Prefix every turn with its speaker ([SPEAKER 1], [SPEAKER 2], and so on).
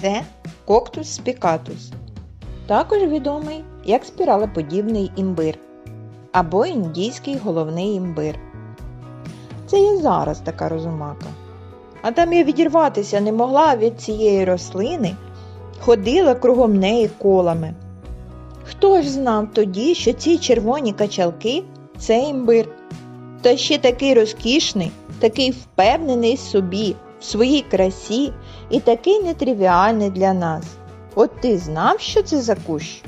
[SPEAKER 1] Це коктус спікатус, також відомий як спіралеподібний імбир або індійський головний імбир. Це я зараз така розумака. А там я відірватися не могла від цієї рослини, ходила кругом неї колами. Хто ж знав тоді, що ці червоні качалки це імбир? Та ще такий розкішний, такий впевнений собі, в своїй красі і такий нетривіальний для нас. От ти знав, що це за кущ?